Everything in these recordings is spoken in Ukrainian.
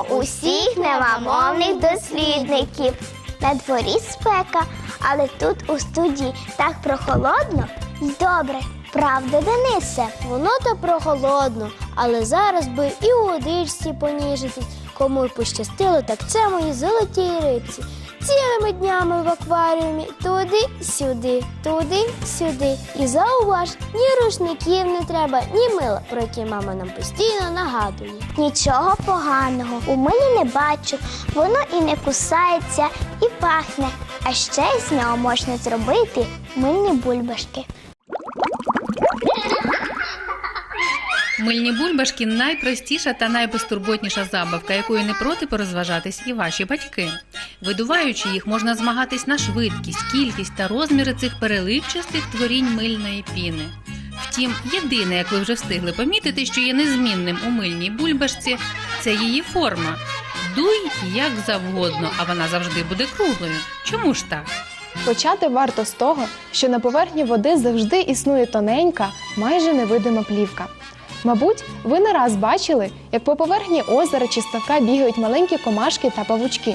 Вітаємо усіх невамовних дослідників. На дворі спека, але тут у студії так прохолодно і добре. Правда, Денисе? Воно то прохолодно, але зараз би і у одичці поніжитись. Кому й пощастило, так це мої золоті рибці. Цілими днями в акваріумі туди, сюди, туди, сюди. І зауваж, ні рушників не треба, ні мила, про які мама нам постійно нагадує. Нічого поганого у милі не бачу. Воно і не кусається, і пахне. А ще з нього можна зробити мильні бульбашки. Мильні бульбашки найпростіша та найбезтурботніша забавка, якою не проти порозважатись і ваші батьки. Видуваючи їх, можна змагатись на швидкість, кількість та розміри цих переливчастих творінь мильної піни. Втім, єдине, як ви вже встигли помітити, що є незмінним у мильній бульбашці, це її форма. Дуй як завгодно, а вона завжди буде круглою. Чому ж так? Почати варто з того, що на поверхні води завжди існує тоненька, майже невидима плівка. Мабуть, ви не раз бачили, як по поверхні озера чи ставка бігають маленькі комашки та павучки.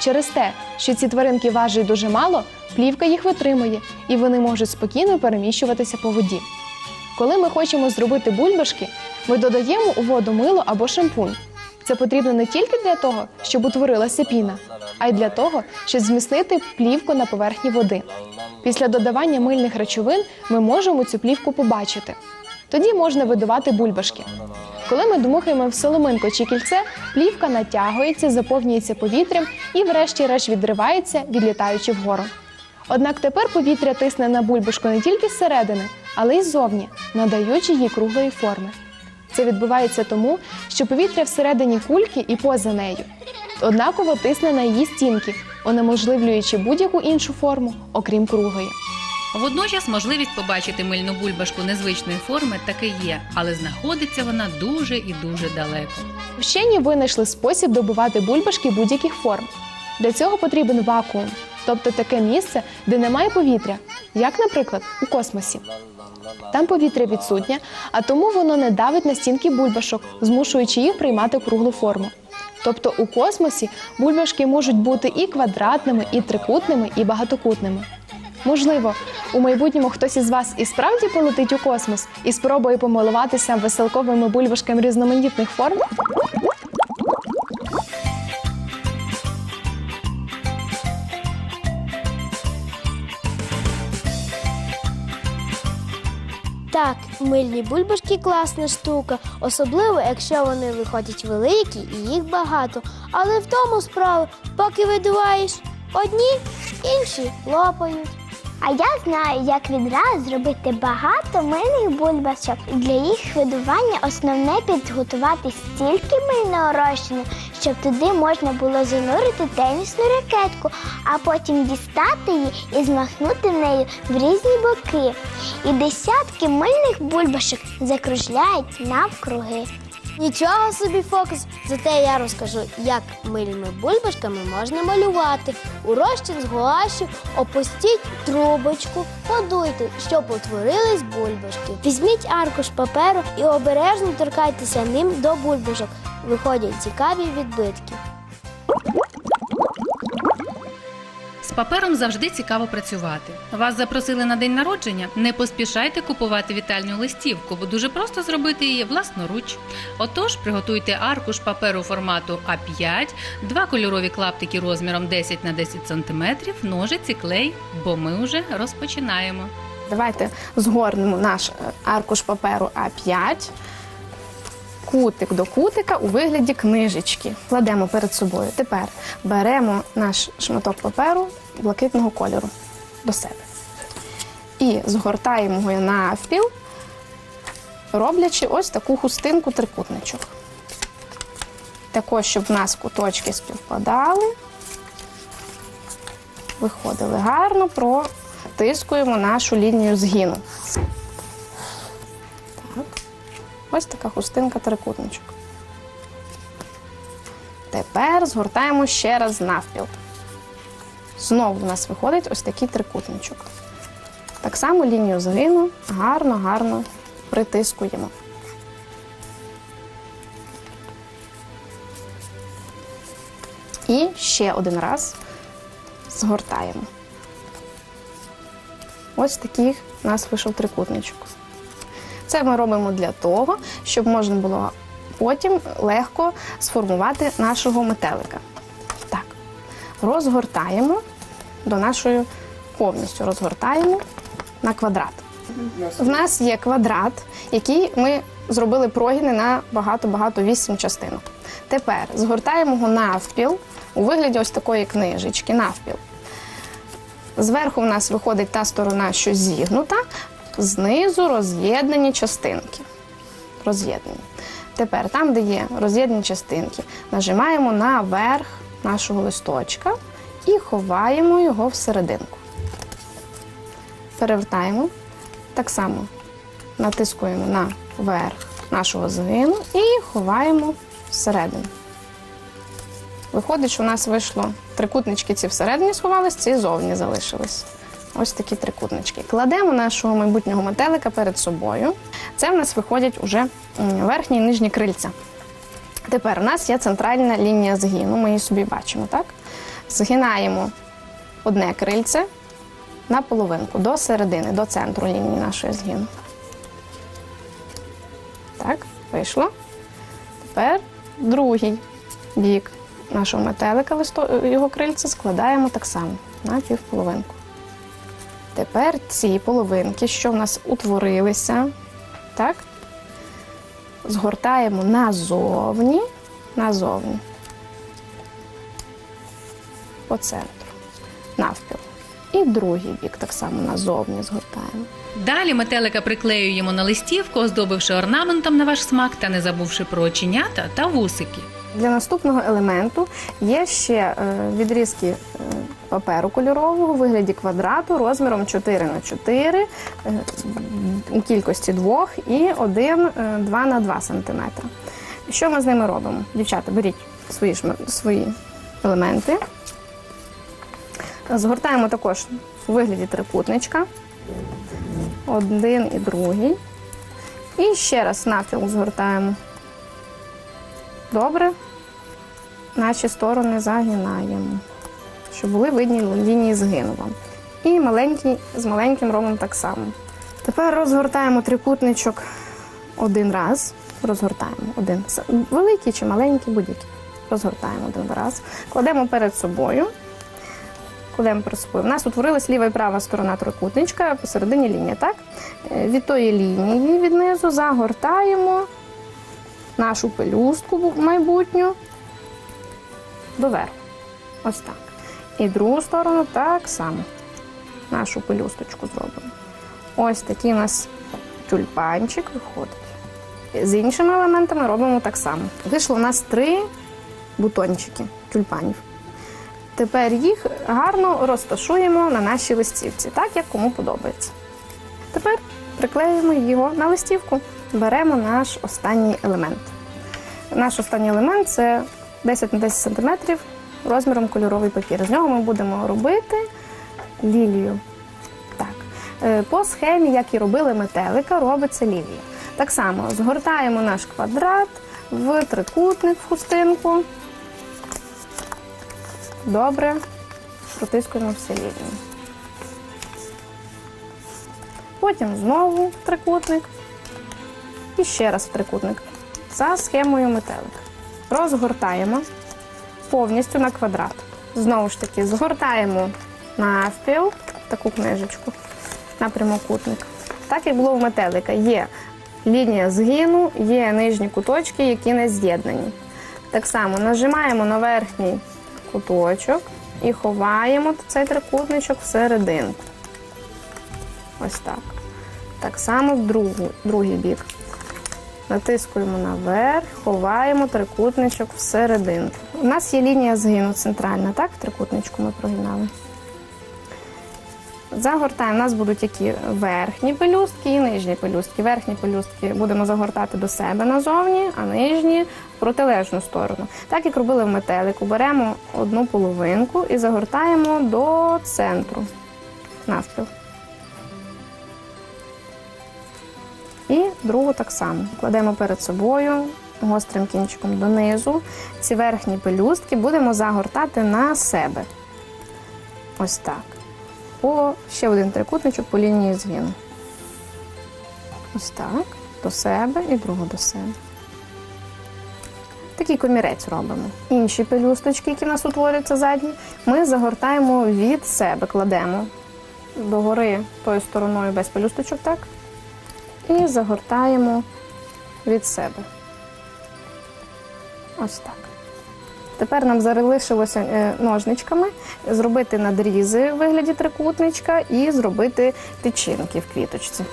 Через те, що ці тваринки важать дуже мало, плівка їх витримує, і вони можуть спокійно переміщуватися по воді. Коли ми хочемо зробити бульбашки, ми додаємо у воду мило або шампунь. Це потрібно не тільки для того, щоб утворилася піна, а й для того, щоб зміцнити плівку на поверхні води. Після додавання мильних речовин ми можемо цю плівку побачити. Тоді можна видувати бульбашки. Коли ми дмухаємо в соломинку чи кільце, плівка натягується, заповнюється повітрям і, врешті-решт, відривається, відлітаючи вгору. Однак тепер повітря тисне на бульбашку не тільки зсередини, але й ззовні, надаючи їй круглої форми. Це відбувається тому, що повітря всередині кульки і поза нею однаково тисне на її стінки, унеможливлюючи будь-яку іншу форму, окрім круглої. Водночас можливість побачити мильну бульбашку незвичної форми таки є, але знаходиться вона дуже і дуже далеко. Вчені винайшли спосіб добувати бульбашки будь-яких форм. Для цього потрібен вакуум, тобто таке місце, де немає повітря, як, наприклад, у космосі. Там повітря відсутнє, а тому воно не давить на стінки бульбашок, змушуючи їх приймати круглу форму. Тобто у космосі бульбашки можуть бути і квадратними, і трикутними, і багатокутними. Можливо, у майбутньому хтось із вас і справді полетить у космос і спробує помилуватися веселковими бульбашками різноманітних форм. Так, мильні бульбашки класна штука, особливо якщо вони виходять великі і їх багато. Але в тому справа, поки видуваєш одні, інші лопають. А я знаю, як відразу зробити багато мильних бульбашок. Для їх видування основне підготувати стільки мильного розчину, щоб туди можна було занурити тенісну ракетку, а потім дістати її і змахнути нею в різні боки. І десятки мильних бульбашок закружляють навкруги. Нічого собі фокус, зате я розкажу, як мильними бульбашками можна малювати. У розчин з гуашю опустіть трубочку, подуйте, щоб утворились бульбашки. Візьміть аркуш паперу і обережно торкайтеся ним до бульбашок. Виходять цікаві відбитки. Папером завжди цікаво працювати. Вас запросили на день народження? Не поспішайте купувати вітальну листівку, бо дуже просто зробити її власноруч. Отож, приготуйте аркуш паперу формату А5, два кольорові клаптики розміром 10 на 10 см, ножиці, клей, бо ми вже розпочинаємо. Давайте згорнемо наш е, аркуш паперу А5, кутик до кутика у вигляді книжечки. Кладемо перед собою. Тепер беремо наш шматок паперу блакитного кольору до себе. І згортаємо його навпіл, роблячи ось таку хустинку трикутничок. Також, щоб в нас куточки співпадали, виходили гарно, протискуємо нашу лінію згину. Так. Ось така хустинка трикутничок. Тепер згортаємо ще раз навпіл. Знову в нас виходить ось такий трикутничок. Так само лінію згину гарно-гарно притискуємо. І ще один раз згортаємо. Ось такий у нас вийшов трикутничок. Це ми робимо для того, щоб можна було потім легко сформувати нашого метелика. Так, розгортаємо до нашої повністю розгортаємо на квадрат. В нас є квадрат, який ми зробили прогини на багато-багато вісім частинок. Тепер згортаємо його навпіл у вигляді ось такої книжечки, навпіл. Зверху в нас виходить та сторона, що зігнута, знизу роз'єднані частинки. Роз'єднані. Тепер, там, де є роз'єднані частинки, нажимаємо на верх нашого листочка і ховаємо його всерединку. Перевертаємо. Так само натискуємо на верх нашого згину і ховаємо всередину. Виходить, що у нас вийшло трикутнички ці всередині сховались, ці зовні залишились. Ось такі трикутнички. Кладемо нашого майбутнього метелика перед собою. Це в нас виходять уже верхні і нижні крильця. Тепер у нас є центральна лінія згину, ми її собі бачимо, так? Згинаємо одне крильце на половинку до середини, до центру лінії нашої згину. Так, вийшло. Тепер другий бік нашого метелика, його крильця складаємо так само на півполовинку. Тепер ці половинки, що в нас утворилися, так, згортаємо назовні, назовні, по центру, навпіл. І другий бік так само назовні згортаємо. Далі метелика приклеюємо на листівку, оздобивши орнаментом на ваш смак та не забувши про оченята та вусики. Для наступного елементу є ще е, відрізки е, паперу кольорового у вигляді квадрату розміром 4 на 4 е, у кількості двох і один е, 2 на 2 см. Що ми з ними робимо? Дівчата, беріть свої, свої елементи. Згортаємо також у вигляді трикутничка. Один і другий. І ще раз навпіл згортаємо. Добре. Наші сторони загинаємо, щоб були видні лінії згину вам. І маленький з маленьким робимо так само. Тепер розгортаємо трикутничок один раз. Розгортаємо один. Великий чи маленький, будь-який. Розгортаємо один раз. Кладемо перед собою. Кладемо перед собою. У нас утворилась ліва і права сторона трикутничка, посередині лінія, так? Е, Від тої лінії від низу загортаємо нашу пелюстку майбутню доверху. Ось так. І другу сторону так само. Нашу пелюсточку зробимо. Ось такий у нас тюльпанчик виходить. З іншими елементами робимо так само. Вийшло у нас три бутончики тюльпанів. Тепер їх гарно розташуємо на нашій листівці, так як кому подобається. Тепер приклеюємо його на листівку. Беремо наш останній елемент. Наш останній елемент це 10 на 10 см розміром кольоровий папір. З нього ми будемо робити лілію. Так. Е, По схемі, як і робили метелика, робиться лілія. Так само згортаємо наш квадрат в трикутник в хустинку. Добре. Протискуємо лінії. Потім знову трикутник. І ще раз в трикутник. За схемою метелика. Розгортаємо повністю на квадрат. Знову ж таки, згортаємо навпіл таку книжечку на прямокутник. Так як було в метелика. Є лінія згину, є нижні куточки, які не з'єднані. Так само нажимаємо на верхній куточок і ховаємо цей трикутничок всерединку. Ось так. Так само в другу, другий бік. Натискуємо наверх, ховаємо трикутничок всерединку. У нас є лінія згину центральна, так? В трикутничку ми прогинали. Загортаємо. У нас будуть які верхні пелюстки і нижні пелюстки. Верхні пелюстки будемо загортати до себе назовні, а нижні в протилежну сторону. Так як робили в метелику, беремо одну половинку і загортаємо до центру навпіл. І другу так само. Кладемо перед собою гострим кінчиком донизу. Ці верхні пелюстки будемо загортати на себе. Ось так. По ще один трикутничок по лінії згину. Ось так. До себе і другу до себе. Такий комірець робимо. Інші пелюсточки, які в нас утворюються задні, ми загортаємо від себе, кладемо догори тою стороною без пелюсточок, так? І загортаємо від себе. Ось так. Тепер нам залишилося е, ножничками зробити надрізи в вигляді трикутничка і зробити тичинки в квіточці.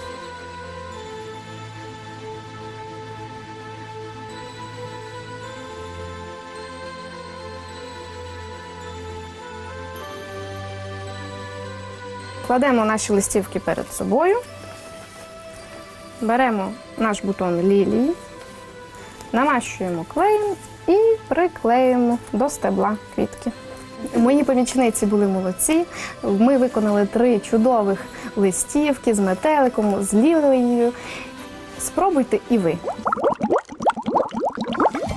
Кладемо наші листівки перед собою. Беремо наш бутон лілії, намащуємо клеєм і приклеїмо до стебла квітки. Мої помічниці були молодці. Ми виконали три чудових листівки з метеликом, з лілією. Спробуйте і ви.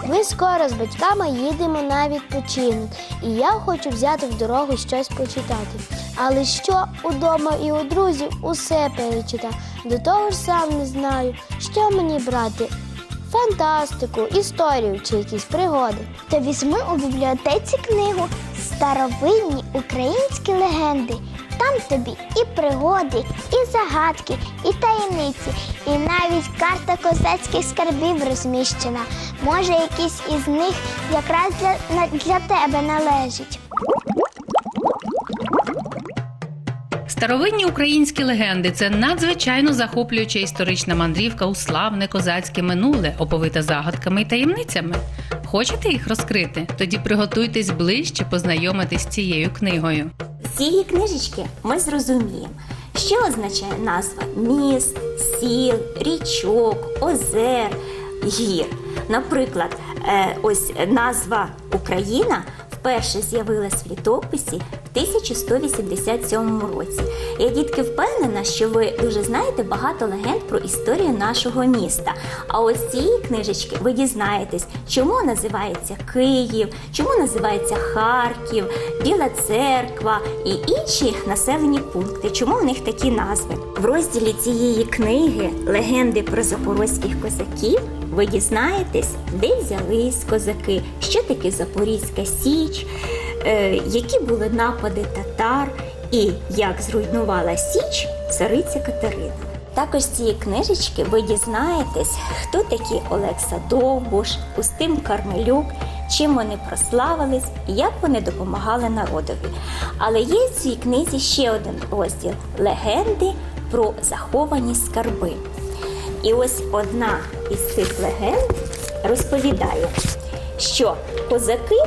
Ми скоро з батьками їдемо на відпочинок, і я хочу взяти в дорогу щось почитати. Але що удома і у друзів усе перечитав. До того ж сам не знаю, що мені брати. Фантастику, історію чи якісь пригоди. То візьми у бібліотеці книгу Старовинні українські легенди. Там тобі і пригоди, і загадки, і таємниці, і навіть карта козацьких скарбів розміщена. Може, якийсь із них якраз для, для тебе належить. Старовинні українські легенди це надзвичайно захоплююча історична мандрівка у славне козацьке минуле, оповита загадками і таємницями. Хочете їх розкрити? Тоді приготуйтесь ближче познайомитись з цією книгою. З цієї книжечки ми зрозуміємо, що означає назва міст, сіл, річок, озер, гір. Наприклад, е, ось назва Україна вперше з'явилась в літописі в 1187 році. Я дітки впевнена, що ви дуже знаєте багато легенд про історію нашого міста. А ось цієї книжечки ви дізнаєтесь, чому називається Київ, чому називається Харків, Біла Церква і інші населені пункти. Чому в них такі назви? В розділі цієї книги Легенди про запорозьких козаків. Ви дізнаєтесь, де взялись козаки, що таке Запорізька Січ, е, які були напади татар і як зруйнувала Січ цариця Катерина. Також з цієї книжечки ви дізнаєтесь, хто такі Олекса Довбуш, Устим Кармелюк, чим вони прославились і як вони допомагали народові. Але є в цій книзі ще один розділ легенди про заховані скарби. І ось одна із цих легенд розповідає, що козаки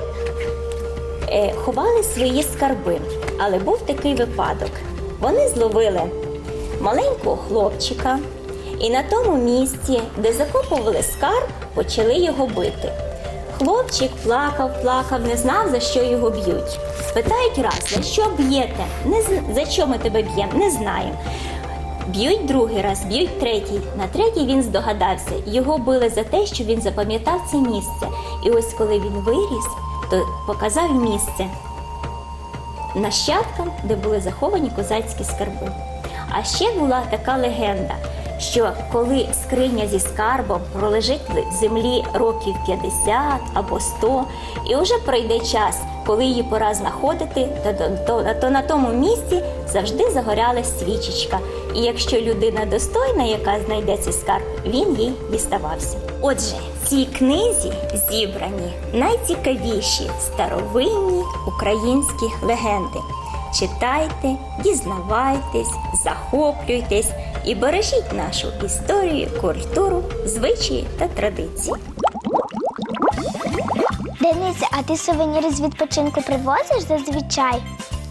е, ховали свої скарби, але був такий випадок. Вони зловили маленького хлопчика, і на тому місці, де закопували скарб, почали його бити. Хлопчик плакав, плакав, не знав, за що його б'ють. Спитають раз, за що б'єте? За що ми тебе б'ємо? Не знаємо. Б'ють другий раз, б'ють третій. На третій він здогадався. Його били за те, що він запам'ятав це місце. І ось коли він виріс, то показав місце нащадкам, де були заховані козацькі скарби. А ще була така легенда, що коли скриня зі скарбом пролежить в землі років 50 або 100, і вже пройде час, коли її пора знаходити, то, то, то, то на тому місці завжди загорялась свічечка. І якщо людина достойна, яка знайде цей скарб, він їй діставався. Отже, в цій книзі зібрані найцікавіші старовинні українські легенди. Читайте, дізнавайтесь, захоплюйтесь і бережіть нашу історію, культуру, звичаї та традиції. Денисе, а ти сувеніри з відпочинку привозиш зазвичай?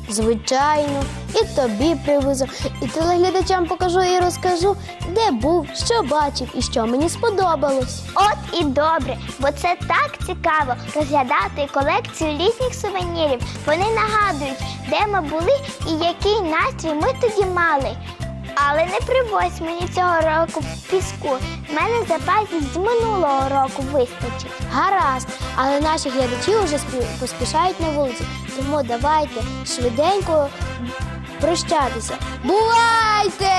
Звичайно, і тобі привезу, і телеглядачам покажу і розкажу, де був, що бачив і що мені сподобалось. От і добре, бо це так цікаво розглядати колекцію літніх сувенірів. Вони нагадують, де ми були і який настрій ми тоді мали. Але не привозь мені цього року піску. В мене запасів з минулого року вистачить. Гаразд, але наші глядачі вже поспішають на вулицю, тому давайте швиденько прощатися. Бувайте!